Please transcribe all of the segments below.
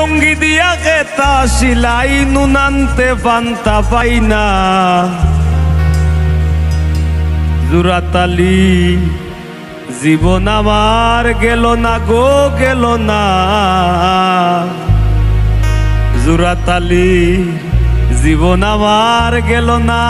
লুঙ্গি দিয়া গেতা সিলাই নুনান্তে পান্তা পাই না। জুরাতালি জীবন আমার গেল না গো, গেল না। জুরাতালি জীবন আমার গেল না।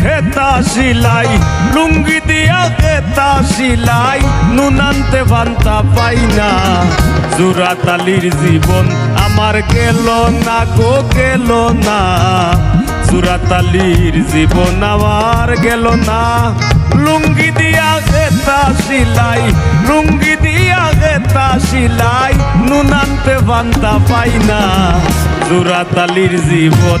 খেতা সিলাই, লুঙ্গি দিয়া খেতা সিলাই নুনান্তে বান্তা পাই না। জুরাতালির জীবন আমার গেল না গো, গেল না। জুরাতালির জীবন আমার গেল না। লুঙ্গি দিয়া খেতা সিলাই, লুঙ্গি দিয়া খেতা সিলাই নুনান্তে বান্তা পাই না। জুরাতালির জীবন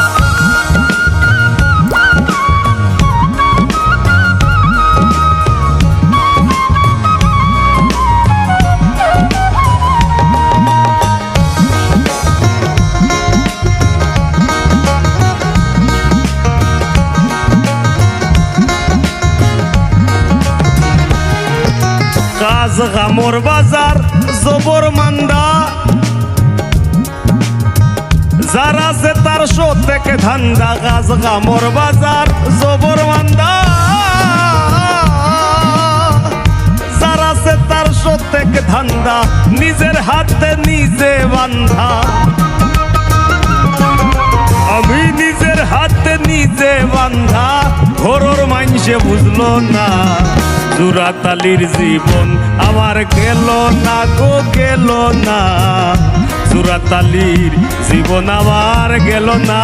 গামর বাজার, জবর মান্দা। যারা সে তার থেকে ধান্দা কাজ গামর বাজার, জবর মান্দা। যারা সে তার থেকে ধান্দা, নিজের হাতে নিজে বান্ধা। আমি নিজের হাতে নিজে বান্ধা। ঘরর মাইনসে বুঝলো না। জুরাতালির জীবন আমার গেল না গো, গেল না। জুরাতালির জীবন আমার গেল না।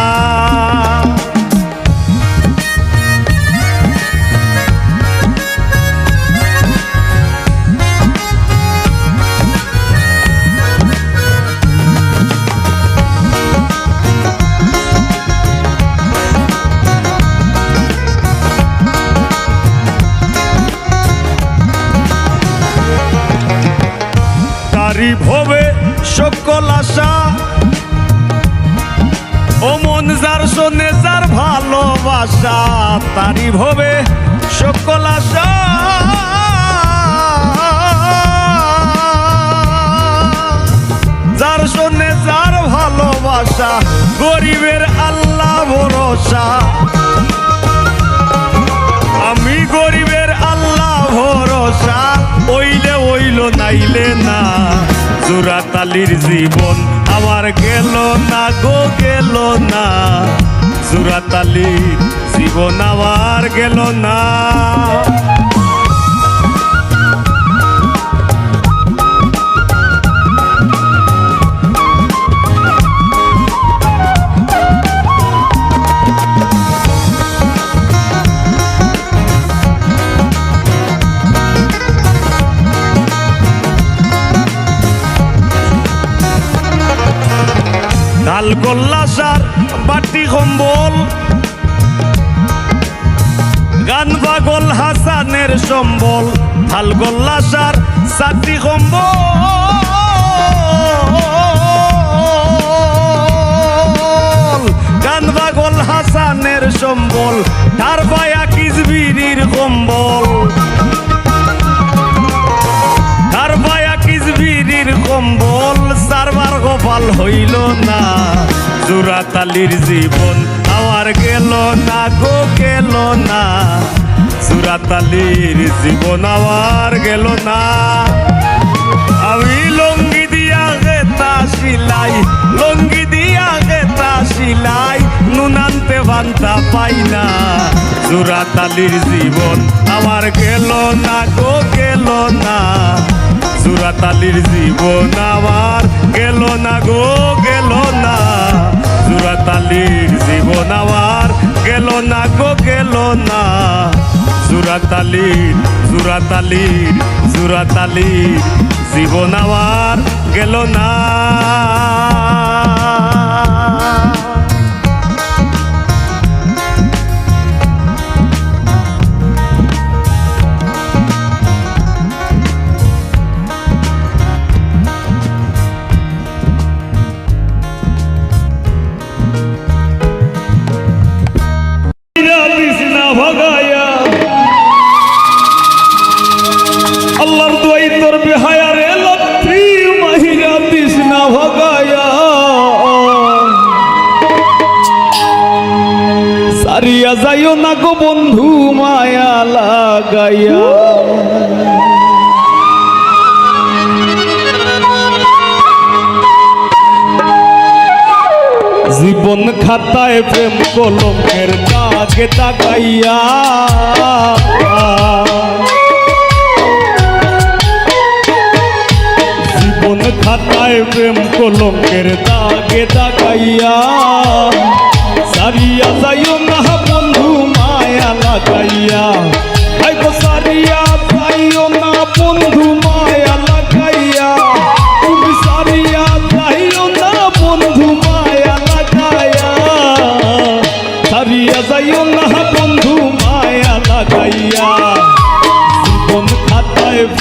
ভালোবাসা তারি ভবে সকল আশা যার শোনে যার ভালোবাসা, গরিবের আল্লাহ ভরসা। আমি গরিবের আল্লাহ ভরসা, ওইলে ওইল নাইলে না। জুরাতালির জীবন আমার গেল না গো, গেল না। জুরাতালির জীবন আবার গেল না। সম্বল ঢাল গোল্লা সার গান পাগল হাসানের সম্বল তার পায়া কিজবিরির কম্বল। তার পায়া কিজবিরির কম্বল, সারবার গোপাল হইল না। জুরাতালির জীবন আমার গেল না গো গেল না কাতালির জীবন আবার গেল না। আমি লঙ্গি দিয়া গেতা সিলাই, লঙ্গি দিয়া গেতা সিলাই নুনানতে বান্তা পাই না। জোড়াতালির জীবন আমার গেল না গো, গেল না। জোড়াতালির জীবন আমার গেল না গো, গেল না। জোড়াতালির জীবন আমার গেল না গো, গেল না। জুরাতালির জুরাতালির জুরাতালির জীবন আমার গেল না। গায়ে প্রেম কলমের দাগে তাকাইয়া। জীবন খাতায় প্রেম কলমের দাগে তাকাইয়া। সারিয়া যাইও না বন্ধু মায়া লাগাইয়া। সারিয়া যাইও না বন্ধু মা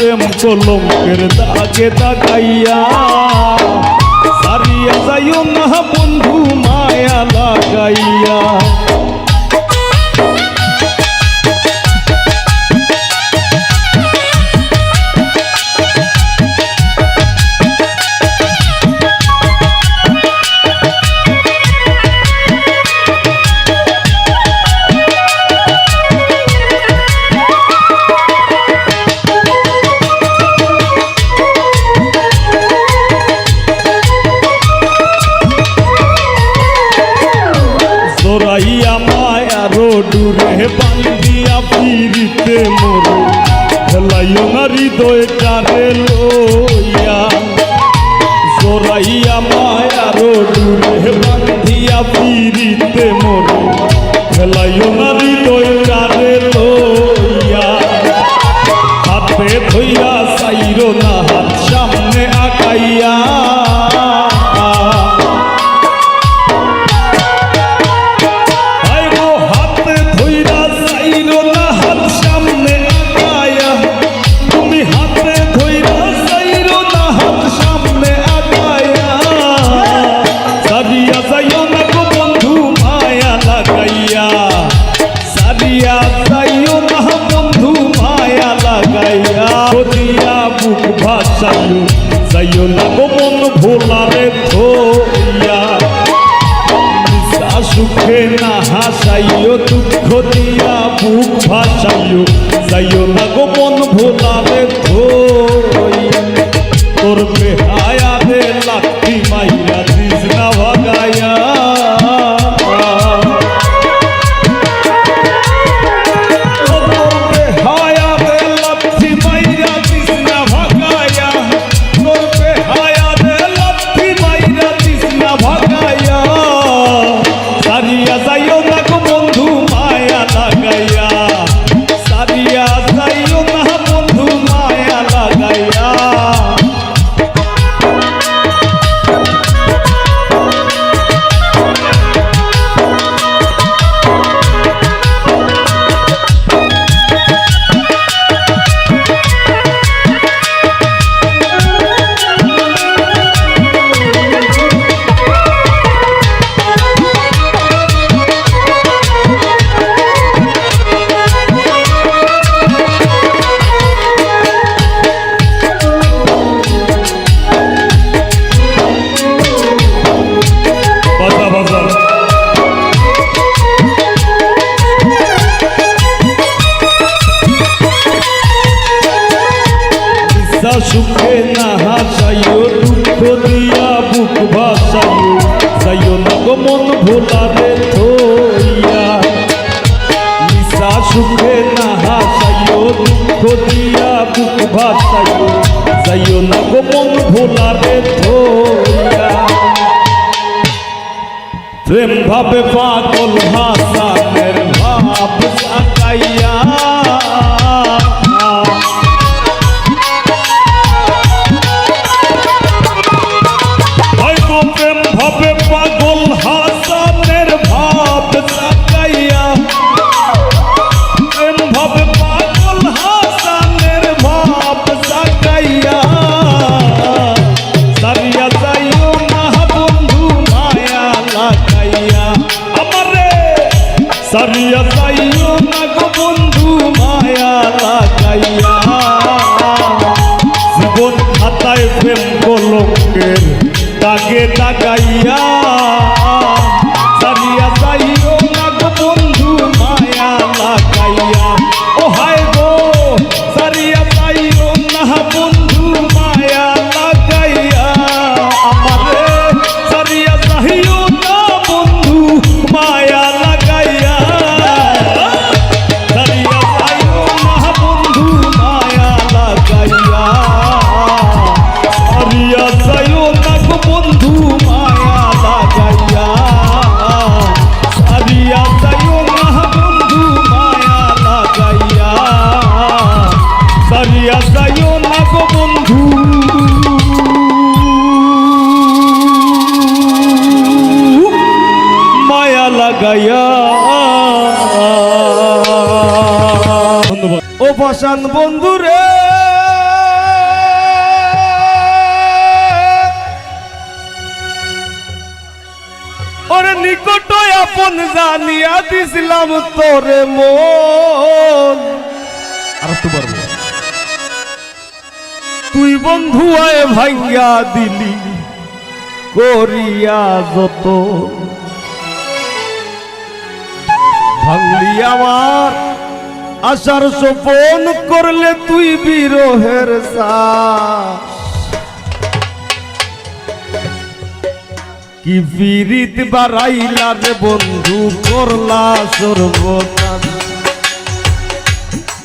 প্রেম চলঙ্কের দাগে দাগাইয়া সারিয়া যাইও না বন্ধু মায়া লাগাইয়া। vuelta. দিয়া বুক ভাসাই যাইও না গো মন ভোলারে ধরিয়া। প্রেম ভাবে পাগল হাসানের ভাব সাকাইয়া খাতায় প্রেম কলঙ্কের দাগে দাগাইয়া ও পাশান বন্ধু রে। ওরে নিকট আপন জানিয়া দিছিলাম তোরে মন। আর তো পারব তুই বন্ধু আয় ভাঙ্গা দিলি, করিয়া যত। ভাঙলি আমার আশার সোপন করলে তুই বিরোহের কি বিরিত বাড়াইলা রে বন্ধু, করলা সর্বনাশ।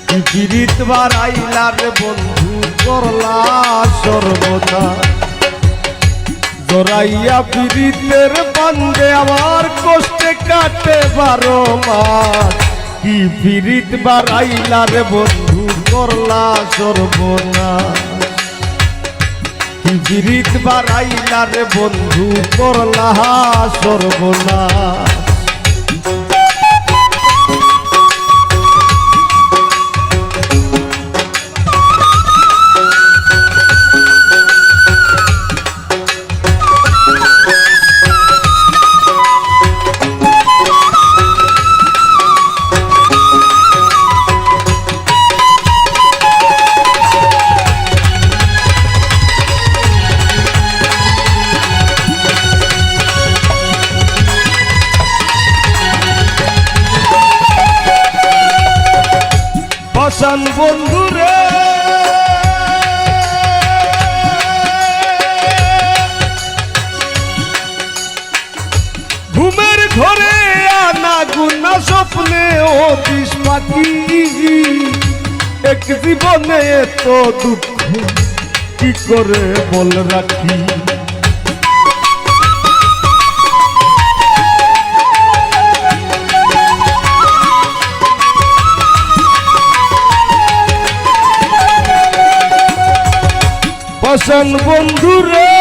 কি বিরিত বাড়াইলা রে বন্ধু, করলা সর্বনাশ। জরাইয়া পীড়িতের বান্ধে আমার কষ্টে কাটে বারো মাস। কি ফিরিত বাড়াইলা রে বন্ধু করলা সর্বনা কি ফিরিত বাড়াইলা রে বন্ধু করলা সর্বনাশ। পাশান বন্ধু রে ঘুমের ঘরে আনা গুনা স্বপ্নে দিস পাখি। এক জীবনে এত দুঃখ, কি করে বল রাখি? পাশান বন্ধু রে।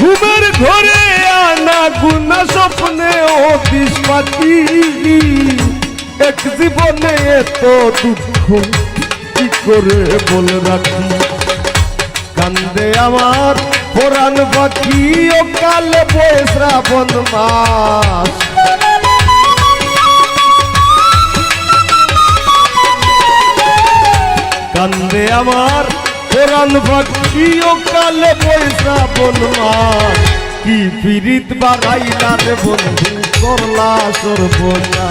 ঘুমের ঘরে আনা গুনা স্বপ্নে ও বিস্মাতি এক জীবনে এত দুঃখ, কি করে বল রাখি? কান্দে আমার পুরাণ পাখি ও কালে বয়ে শ্রাবণ মাস। কান্দে আমার। কোরআন ভাগিও কালে পয়সা বলমা। কি পিরিত বাড়াইলা রে বন্ধু, করলা সর্বনা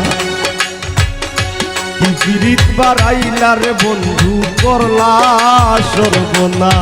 কি পিরিত বাড়াইলা রে বন্ধু, করলা সর্বনা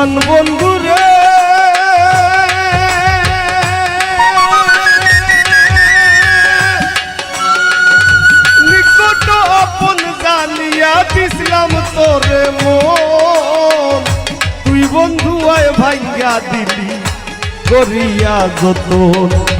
বসন বন্ধুরে নিকট আপন জানিয়া দিছিলাম তোরে মন। তুই বন্ধু আয় ভাইয়া দিলি, করিয়া যতন।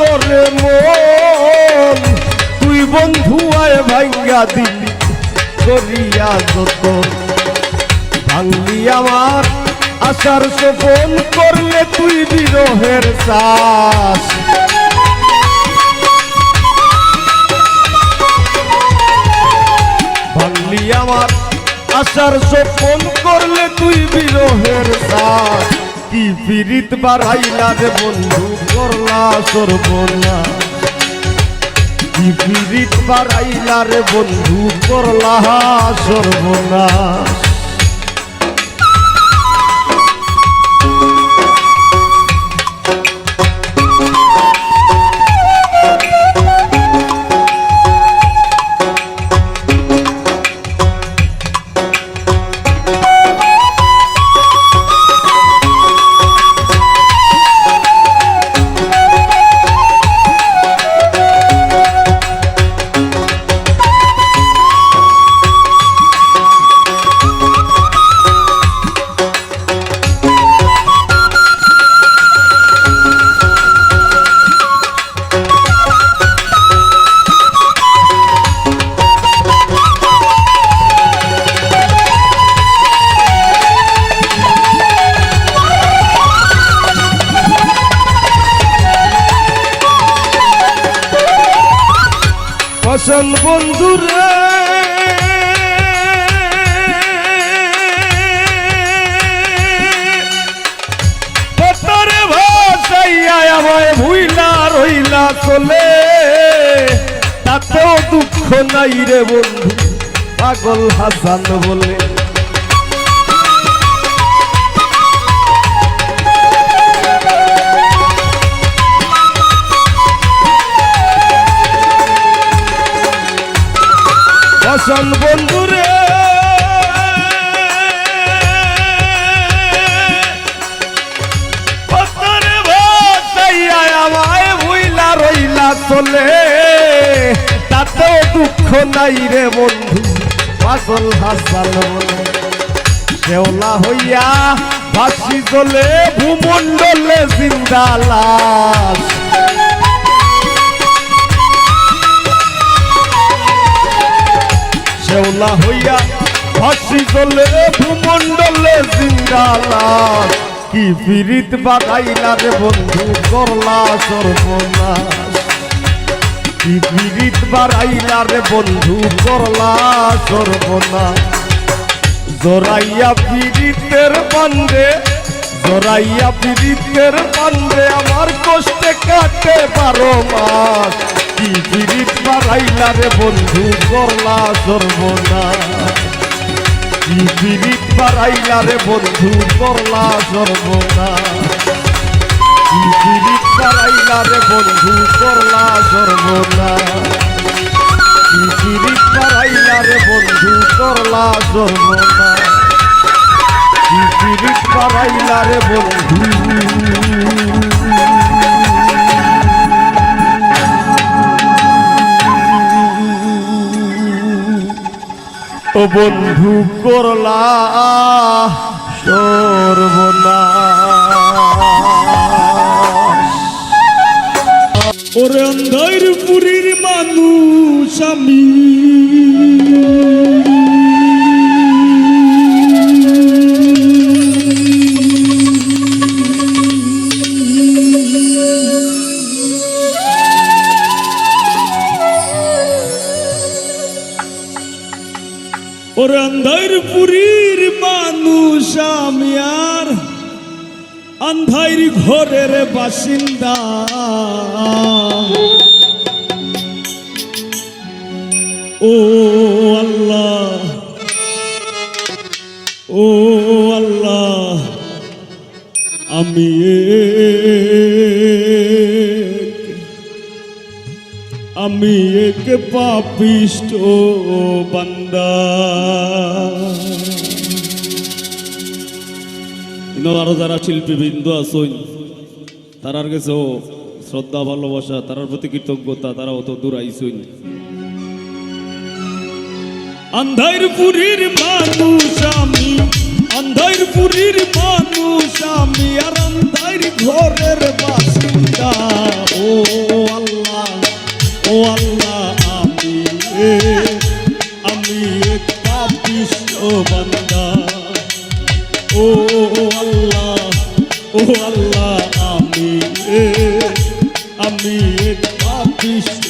তোরে মন। তুই বন্ধু আয় ভাঙ্গা দিলি করিয়া যত। ভাঙলি আমার আশার সোপন করলে তুই বিরহের চাষ। ভাঙলি আমার আশার সোপন করলে তুই বিরহের সাথ কি পিরিত বাড়াইলা রে বন্ধু? করলা সর্বনা। কি পিরিত বাড়াইলা রে বন্ধু? করলা সর্বনাশ নাই রে বন্ধু পাগল হাসান বলে। ফসল দুঃখ নাই রে বন্ধু, পাগল হাসান বলে হইয়া ভাসি চলে ভূমণ্ডলে জিন্দা লাশ। শেওলা হইয়া ভাসি চলে ভূমণ্ডলে জিন্দালাস কি পিরিত বাগাইলা রে বন্ধু, করলা সর্বনাশ। বন্ধু, করলা সর্বনাশ জোরাইয়া পিরিতের পান্ডে জোরাইয়া পিরিতের পান্ডে আমার কষ্টে কাটে বারো মাস। কি পিরিত বাড়াইলা রে বন্ধু, করলা সর্বনাশ কি পিরিত বাড়াইলা রে বন্ধু, করলা সর্বনাশ কি পিরিত বাড়াইলা রে বন্ধু, করলা সর্বনাশ কি পিরিত বাড়াইলা রে বন্ধু, করলা সর্বনাশ কি পিরিত বাড়াইলা রে বন্ধু। ও বন্ধু, করলা সর্বনাশ ওরে অন্ধার পুরীর মানুষ আমি। অন্ধার পুরীর মানুষ আমি আর। ঘরের বাসিন্দা আল্লাহ। ও আল্লাহ, আমি আমি এক পাপিষ্ট বান্দা। আরও যারা শিল্পীবৃন্দ আছেন, তারার কাছে শ্রদ্ধা, ভালোবাসা, তারার প্রতি কৃতজ্ঞতা তারা অত দূর আইসইন আন্ধার পুরীর মানুষ আমি আন্ধার পুরীর মানুষ আমি, আর আন্ধার ঘরের বাসিন্দা। ও আল্লাহ ও আল্লাহ, আমি আমি এক পাপিষ্ট ও আল্লাহ ও আল্লাহ, আমি আমি এক পাপিষ্ট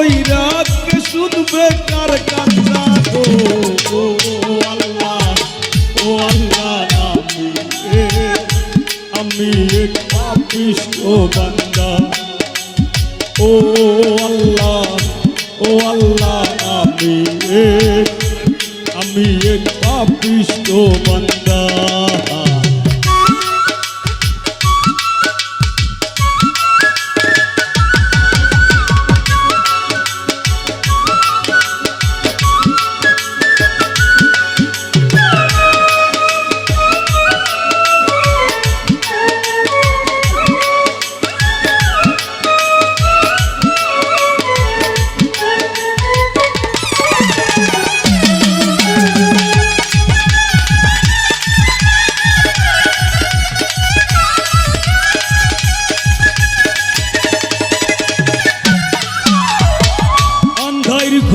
রইব কইরা কে শুনবে কার কান্না আমি আমি এক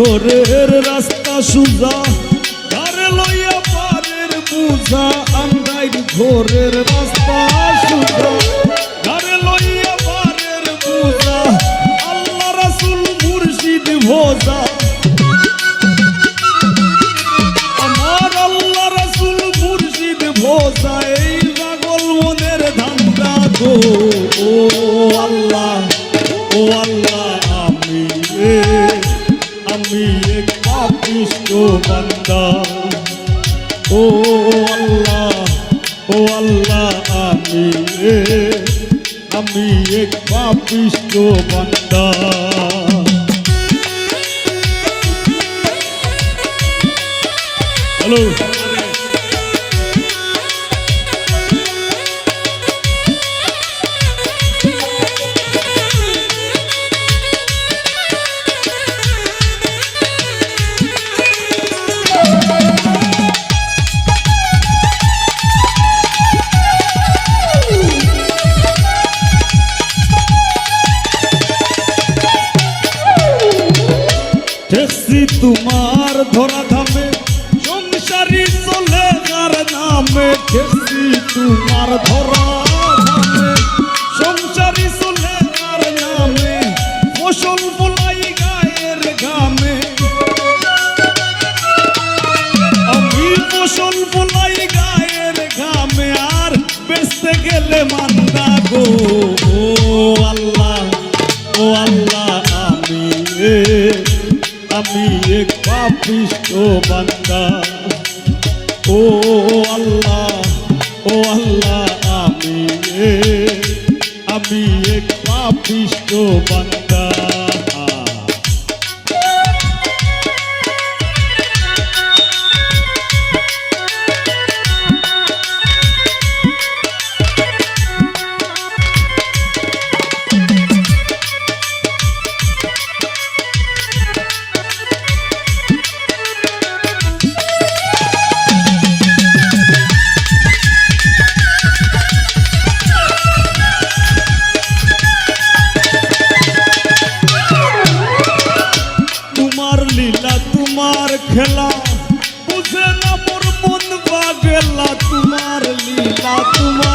ঘরের রাস্তা সুজা ধারে লইয়া পারের বুঝা আন্ধার ঘরের রাস্তা সুজা। পাপিষ্ট হ্যালো। গেলে মান্দা গো, ও আল্লাহ ও আল্লাহ, আমি আমি পাপিষ্ট বান্দা। ও আল্লাহ ও আল্লাহ, আমি আমি পাপিষ্ট বান্দা। তোমার খেলা। বুঝে না মোর মন বাগেলা তোমার লীলা তোমার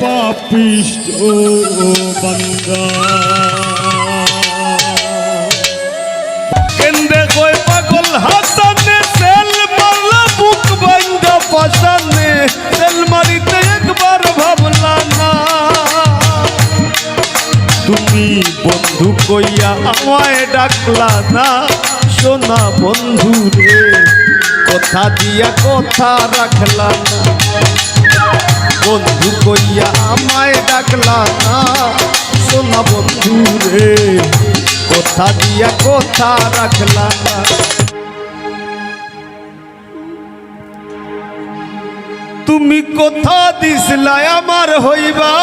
পাপিষ্ট বান্দা। কেন্দ্রে কই পাগল হাসানে তেল মারলা, বুক বাইন্দা পাশানে তেল মারিতে একবার ভাবলা না। তুমি বন্ধু কইয়া আমায় ডাকলা না, সোনা বন্ধু রে, কথা দিয়া কথা রাখলা না। বন্ধু কইয়া আমায় ডাকলা না। সোনা বন্ধু রে, কথা দিয়া কথা রাখলা না। তুমি কথা দিসলা আমার হইবা।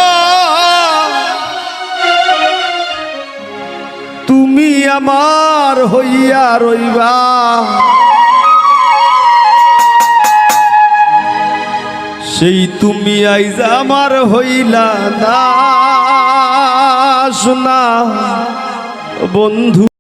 তুমি আমার হইয়া রইবা। সেই তুমি আইজ আমার হইলা না শোনা বন্ধু।